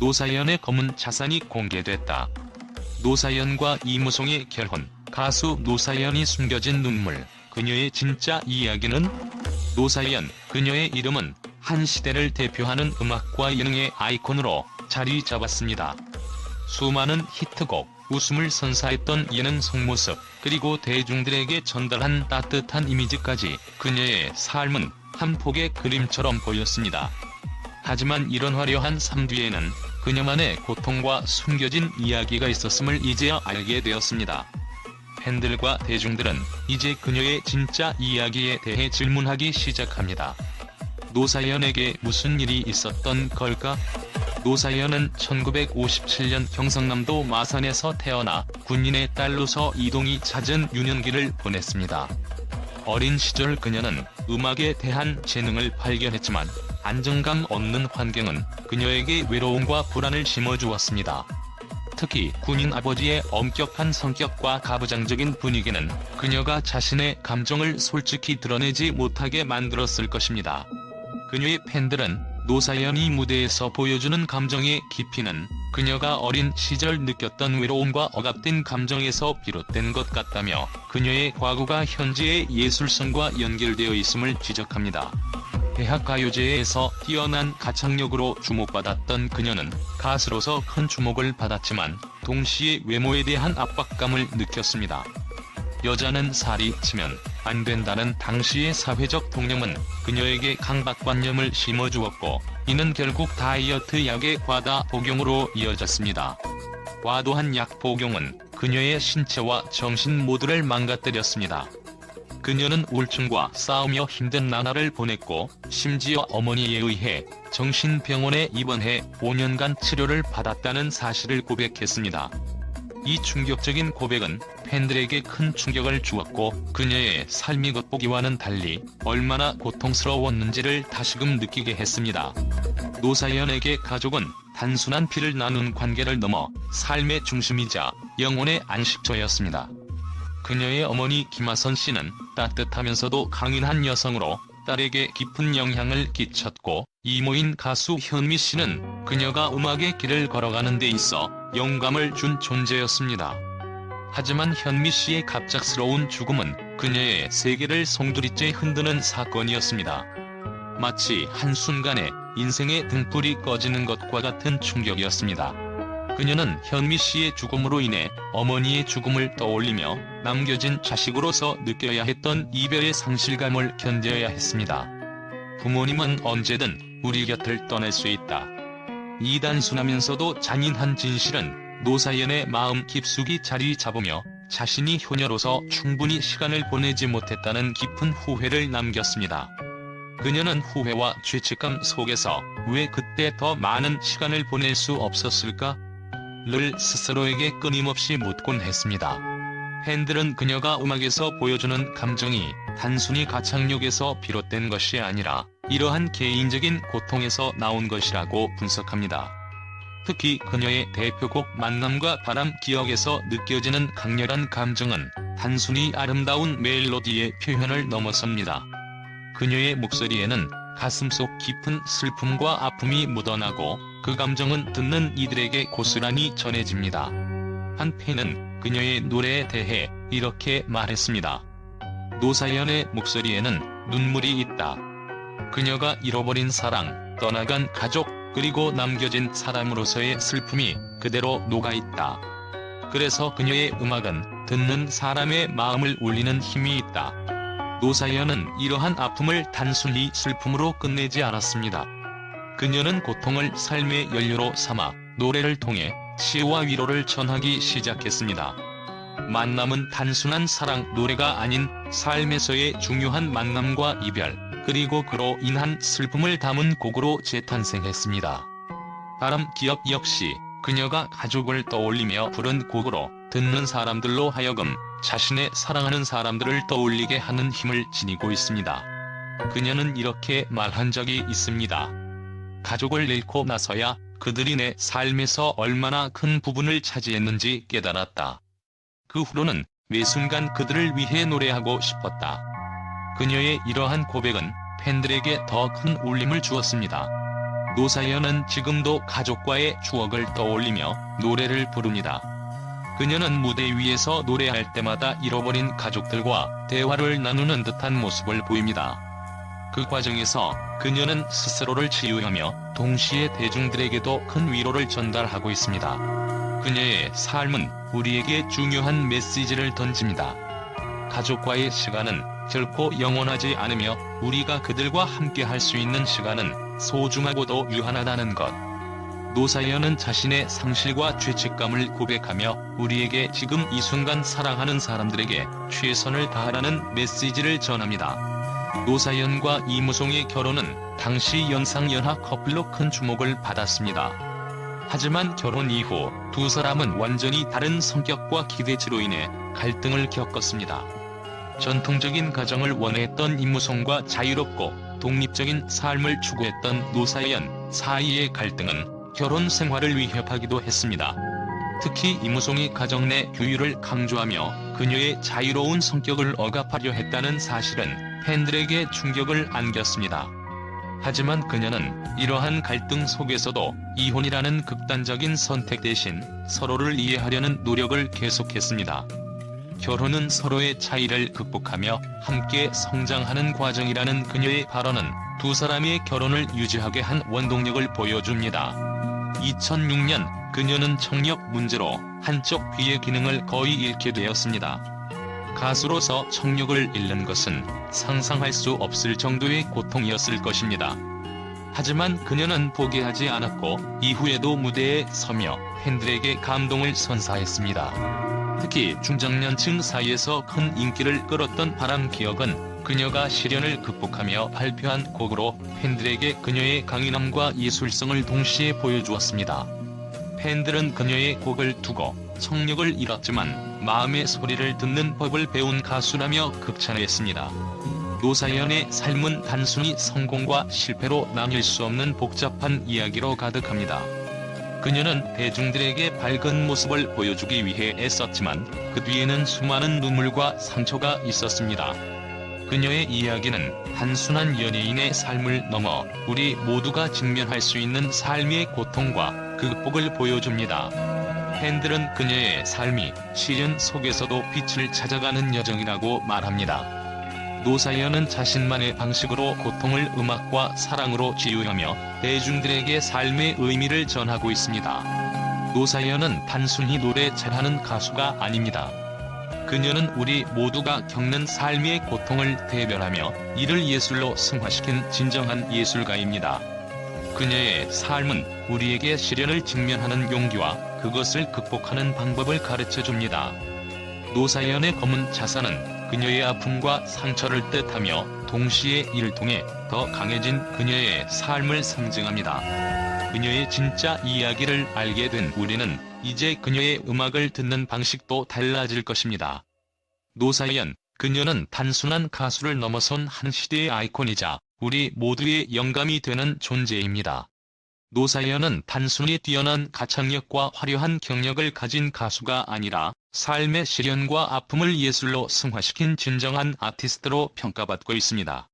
노사연의 검은 자산이 공개됐다. 노사연과 이무송의 결혼, 가수 노사연이 숨겨진 눈물, 그녀의 진짜 이야기는? 노사연, 그녀의 이름은 한 시대를 대표하는 음악과 예능의 아이콘으로 자리 잡았습니다. 수많은 히트곡, 웃음을 선사했던 예능 속모습, 그리고 대중들에게 전달한 따뜻한 이미지까지 그녀의 삶은 한 폭의 그림처럼 보였습니다. 하지만 이런 화려한 삶 뒤에는 그녀만의 고통과 숨겨진 이야기가 있었음을 이제야 알게 되었습니다. 팬들과 대중들은 이제 그녀의 진짜 이야기에 대해 질문하기 시작합니다. 노사연에게 무슨 일이 있었던 걸까? 노사연은 1957년 경상남도 마산에서 태어나 군인의 딸로서 이동이 잦은 유년기를 보냈습니다. 어린 시절 그녀는 음악에 대한 재능을 발견했지만 안정감 없는 환경은 그녀에게 외로움과 불안을 심어주었습니다. 특히 군인 아버지의 엄격한 성격과 가부장적인 분위기는 그녀가 자신의 감정을 솔직히 드러내지 못하게 만들었을 것입니다. 그녀의 팬들은 노사연이 무대에서 보여주는 감정의 깊이는 그녀가 어린 시절 느꼈던 외로움과 억압된 감정에서 비롯된 것 같다며 그녀의 과거가 현재의 예술성과 연결되어 있음을 지적합니다. 대학 가요제에서 뛰어난 가창력으로 주목받았던 그녀는 가수로서 큰 주목을 받았지만 동시에 외모에 대한 압박감을 느꼈습니다. 여자는 살이 찌면 안 된다는 당시의 사회적 통념은 그녀에게 강박관념을 심어주었고 이는 결국 다이어트 약의 과다 복용으로 이어졌습니다. 과도한 약 복용은 그녀의 신체와 정신 모두를 망가뜨렸습니다. 그녀는 우울증과 싸우며 힘든 나날을 보냈고 심지어 어머니에 의해 정신병원에 입원해 5년간 치료를 받았다는 사실을 고백했습니다. 이 충격적인 고백은 팬들에게 큰 충격을 주었고 그녀의 삶이 겉보기와는 달리 얼마나 고통스러웠는지를 다시금 느끼게 했습니다. 노사연에게 가족은 단순한 피를 나눈 관계를 넘어 삶의 중심이자 영혼의 안식처였습니다. 그녀의 어머니 김하선 씨는 따뜻하면서도 강인한 여성으로 딸에게 깊은 영향을 끼쳤고 이모인 가수 현미 씨는 그녀가 음악의 길을 걸어가는 데 있어 영감을 준 존재였습니다. 하지만 현미 씨의 갑작스러운 죽음은 그녀의 세계를 송두리째 흔드는 사건이었습니다. 마치 한순간에 인생의 등불이 꺼지는 것과 같은 충격이었습니다. 그녀는 현미 씨의 죽음으로 인해 어머니의 죽음을 떠올리며 남겨진 자식으로서 느껴야 했던 이별의 상실감을 견뎌야 했습니다. 부모님은 언제든 우리 곁을 떠날 수 있다. 이 단순하면서도 잔인한 진실은 노사연의 마음 깊숙이 자리 잡으며 자신이 효녀로서 충분히 시간을 보내지 못했다는 깊은 후회를 남겼습니다. 그녀는 후회와 죄책감 속에서 왜 그때 더 많은 시간을 보낼 수 없었을까? 를 스스로에게 끊임없이 묻곤 했습니다. 팬들은 그녀가 음악에서 보여주는 감정이 단순히 가창력에서 비롯된 것이 아니라 이러한 개인적인 고통에서 나온 것이라고 분석합니다. 특히 그녀의 대표곡 만남과 바람 기억에서 느껴지는 강렬한 감정은 단순히 아름다운 멜로디의 표현을 넘어섭니다. 그녀의 목소리에는 가슴속 깊은 슬픔과 아픔이 묻어나고 그 감정은 듣는 이들에게 고스란히 전해집니다. 한 팬은 그녀의 노래에 대해 이렇게 말했습니다. 노사연의 목소리에는 눈물이 있다. 그녀가 잃어버린 사랑, 떠나간 가족, 그리고 남겨진 사람으로서의 슬픔이 그대로 녹아있다. 그래서 그녀의 음악은 듣는 사람의 마음을 울리는 힘이 있다. 노사연은 이러한 아픔을 단순히 슬픔으로 끝내지 않았습니다. 그녀는 고통을 삶의 연료로 삼아 노래를 통해 치유와 위로를 전하기 시작했습니다. 만남은 단순한 사랑 노래가 아닌 삶에서의 중요한 만남과 이별, 그리고 그로 인한 슬픔을 담은 곡으로 재탄생했습니다. 바람 기억 역시 그녀가 가족을 떠올리며 부른 곡으로 듣는 사람들로 하여금 자신의 사랑하는 사람들을 떠올리게 하는 힘을 지니고 있습니다. 그녀는 이렇게 말한 적이 있습니다. 가족을 잃고 나서야 그들이 내 삶에서 얼마나 큰 부분을 차지했는지 깨달았다. 그 후로는 매 순간 그들을 위해 노래하고 싶었다. 그녀의 이러한 고백은 팬들에게 더 큰 울림을 주었습니다. 노사연은 지금도 가족과의 추억을 떠올리며 노래를 부릅니다. 그녀는 무대 위에서 노래할 때마다 잃어버린 가족들과 대화를 나누는 듯한 모습을 보입니다. 그 과정에서 그녀는 스스로를 치유하며 동시에 대중들에게도 큰 위로를 전달하고 있습니다. 그녀의 삶은 우리에게 중요한 메시지를 던집니다. 가족과의 시간은 결코 영원하지 않으며 우리가 그들과 함께 할 수 있는 시간은 소중하고도 유한하다는 것. 노사연은 자신의 상실과 죄책감을 고백하며 우리에게 지금 이 순간 사랑하는 사람들에게 최선을 다하라는 메시지를 전합니다. 노사연과 이무송의 결혼은 당시 연상연하 커플로 큰 주목을 받았습니다. 하지만 결혼 이후 두 사람은 완전히 다른 성격과 기대치로 인해 갈등을 겪었습니다. 전통적인 가정을 원했던 임무송과 자유롭고 독립적인 삶을 추구했던 노사연 사이의 갈등은 결혼 생활을 위협하기도 했습니다. 특히 임무송이 가정 내 규율을 강조하며 그녀의 자유로운 성격을 억압하려 했다는 사실은 팬들에게 충격을 안겼습니다. 하지만 그녀는 이러한 갈등 속에서도 이혼이라는 극단적인 선택 대신 서로를 이해하려는 노력을 계속했습니다. 결혼은 서로의 차이를 극복하며 함께 성장하는 과정이라는 그녀의 발언은 두 사람의 결혼을 유지하게 한 원동력을 보여줍니다. 2006년 그녀는 청력 문제로 한쪽 귀의 기능을 거의 잃게 되었습니다. 가수로서 청력을 잃는 것은 상상할 수 없을 정도의 고통이었을 것입니다. 하지만 그녀는 포기하지 않았고 이후에도 무대에 서며 팬들에게 감동을 선사했습니다. 특히 중장년층 사이에서 큰 인기를 끌었던 바람 기억은 그녀가 시련을 극복하며 발표한 곡으로 팬들에게 그녀의 강인함과 예술성을 동시에 보여주었습니다. 팬들은 그녀의 곡을 두고 청력을 잃었지만 마음의 소리를 듣는 법을 배운 가수라며 극찬했습니다. 노사연의 삶은 단순히 성공과 실패로 나뉠 수 없는 복잡한 이야기로 가득합니다. 그녀는 대중들에게 밝은 모습을 보여주기 위해 애썼지만 그 뒤에는 수많은 눈물과 상처가 있었습니다. 그녀의 이야기는 단순한 연예인의 삶을 넘어 우리 모두가 직면할 수 있는 삶의 고통과 극복을 보여줍니다. 팬들은 그녀의 삶이 시련 속에서도 빛을 찾아가는 여정이라고 말합니다. 노사연은 자신만의 방식으로 고통을 음악과 사랑으로 치유하며 대중들에게 삶의 의미를 전하고 있습니다. 노사연은 단순히 노래 잘하는 가수가 아닙니다. 그녀는 우리 모두가 겪는 삶의 고통을 대변하며 이를 예술로 승화시킨 진정한 예술가입니다. 그녀의 삶은 우리에게 시련을 직면하는 용기와 그것을 극복하는 방법을 가르쳐 줍니다. 노사연의 검은 자산은 그녀의 아픔과 상처를 뜻하며 동시에 이를 통해 더 강해진 그녀의 삶을 상징합니다. 그녀의 진짜 이야기를 알게 된 우리는 이제 그녀의 음악을 듣는 방식도 달라질 것입니다. 노사연, 그녀는 단순한 가수를 넘어선 한 시대의 아이콘이자 우리 모두의 영감이 되는 존재입니다. 노사연은 단순히 뛰어난 가창력과 화려한 경력을 가진 가수가 아니라 삶의 시련과 아픔을 예술로 승화시킨 진정한 아티스트로 평가받고 있습니다.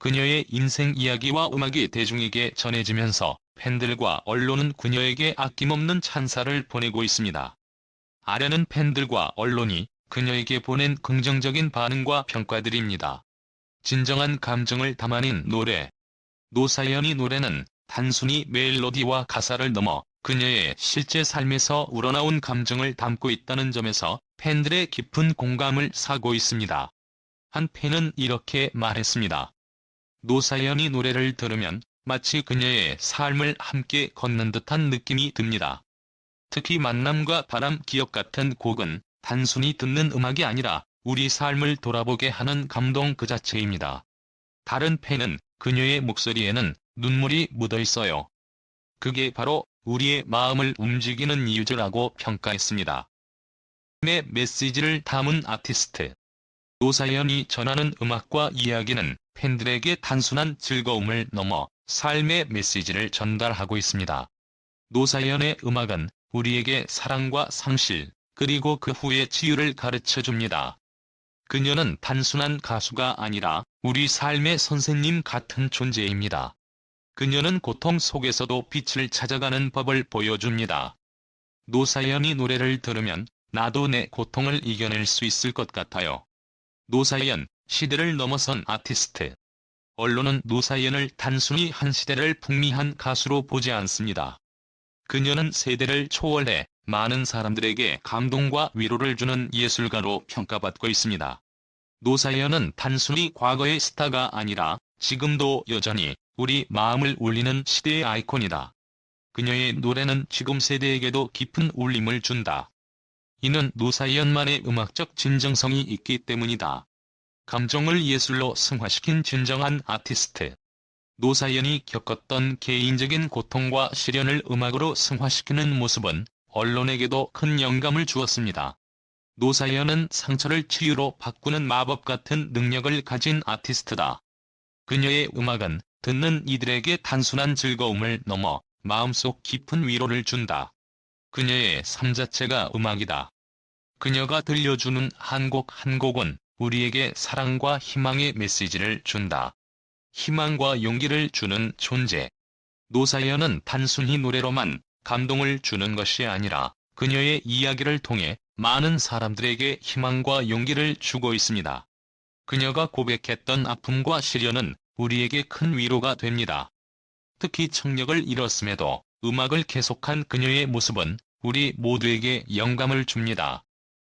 그녀의 인생 이야기와 음악이 대중에게 전해지면서 팬들과 언론은 그녀에게 아낌없는 찬사를 보내고 있습니다. 아련은 팬들과 언론이 그녀에게 보낸 긍정적인 반응과 평가들입니다. 진정한 감정을 담아낸 노래 노사연이 노래는 단순히 멜로디와 가사를 넘어 그녀의 실제 삶에서 우러나온 감정을 담고 있다는 점에서 팬들의 깊은 공감을 사고 있습니다. 한 팬은 이렇게 말했습니다. 노사연이 노래를 들으면 마치 그녀의 삶을 함께 걷는 듯한 느낌이 듭니다. 특히 만남과 바람 기억 같은 곡은 단순히 듣는 음악이 아니라 우리 삶을 돌아보게 하는 감동 그 자체입니다. 다른 팬은 그녀의 목소리에는 눈물이 묻어 있어요. 그게 바로 우리의 마음을 움직이는 이유라고 평가했습니다. 의 메시지를 담은 아티스트 노사연이 전하는 음악과 이야기는 팬들에게 단순한 즐거움을 넘어 삶의 메시지를 전달하고 있습니다. 노사연의 음악은 우리에게 사랑과 상실, 그리고 그 후의 치유를 가르쳐 줍니다. 그녀는 단순한 가수가 아니라 우리 삶의 선생님 같은 존재입니다. 그녀는 고통 속에서도 빛을 찾아가는 법을 보여줍니다. 노사연이 노래를 들으면 나도 내 고통을 이겨낼 수 있을 것 같아요. 노사연, 시대를 넘어선 아티스트. 언론은 노사연을 단순히 한 시대를 풍미한 가수로 보지 않습니다. 그녀는 세대를 초월해 많은 사람들에게 감동과 위로를 주는 예술가로 평가받고 있습니다. 노사연은 단순히 과거의 스타가 아니라 지금도 여전히 우리 마음을 울리는 시대의 아이콘이다. 그녀의 노래는 지금 세대에게도 깊은 울림을 준다. 이는 노사연만의 음악적 진정성이 있기 때문이다. 감정을 예술로 승화시킨 진정한 아티스트. 노사연이 겪었던 개인적인 고통과 시련을 음악으로 승화시키는 모습은 언론에게도 큰 영감을 주었습니다. 노사연은 상처를 치유로 바꾸는 마법 같은 능력을 가진 아티스트다. 그녀의 음악은 듣는 이들에게 단순한 즐거움을 넘어 마음속 깊은 위로를 준다. 그녀의 삶 자체가 음악이다. 그녀가 들려주는 한곡한 곡은 우리에게 사랑과 희망의 메시지를 준다. 희망과 용기를 주는 존재. 노사연은 단순히 노래로만 감동을 주는 것이 아니라 그녀의 이야기를 통해 많은 사람들에게 희망과 용기를 주고 있습니다. 그녀가 고백했던 아픔과 시련은 우리에게 큰 위로가 됩니다. 특히 청력을 잃었음에도 음악을 계속한 그녀의 모습은 우리 모두에게 영감을 줍니다.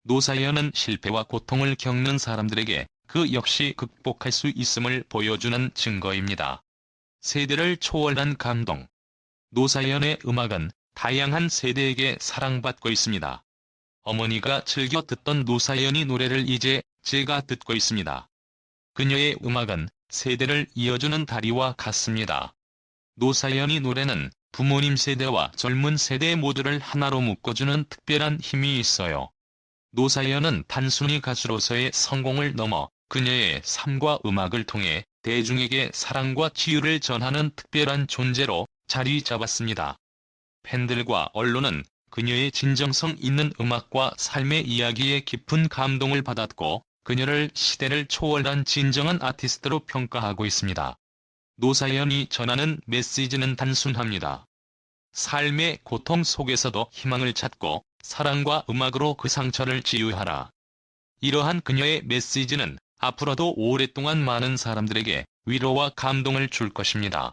노사연은 실패와 고통을 겪는 사람들에게 그 역시 극복할 수 있음을 보여주는 증거입니다. 세대를 초월한 감동. 노사연의 음악은 다양한 세대에게 사랑받고 있습니다. 어머니가 즐겨 듣던 노사연이 노래를 이제 제가 듣고 있습니다. 그녀의 음악은 세대를 이어주는 다리와 같습니다. 노사연이 노래는 부모님 세대와 젊은 세대 모두를 하나로 묶어주는 특별한 힘이 있어요. 노사연은 단순히 가수로서의 성공을 넘어 그녀의 삶과 음악을 통해 대중에게 사랑과 치유를 전하는 특별한 존재로 자리 잡았습니다. 팬들과 언론은 그녀의 진정성 있는 음악과 삶의 이야기에 깊은 감동을 받았고 그녀를 시대를 초월한 진정한 아티스트로 평가하고 있습니다. 노사연이 전하는 메시지는 단순합니다. 삶의 고통 속에서도 희망을 찾고 사랑과 음악으로 그 상처를 치유하라. 이러한 그녀의 메시지는 앞으로도 오랫동안 많은 사람들에게 위로와 감동을 줄 것입니다.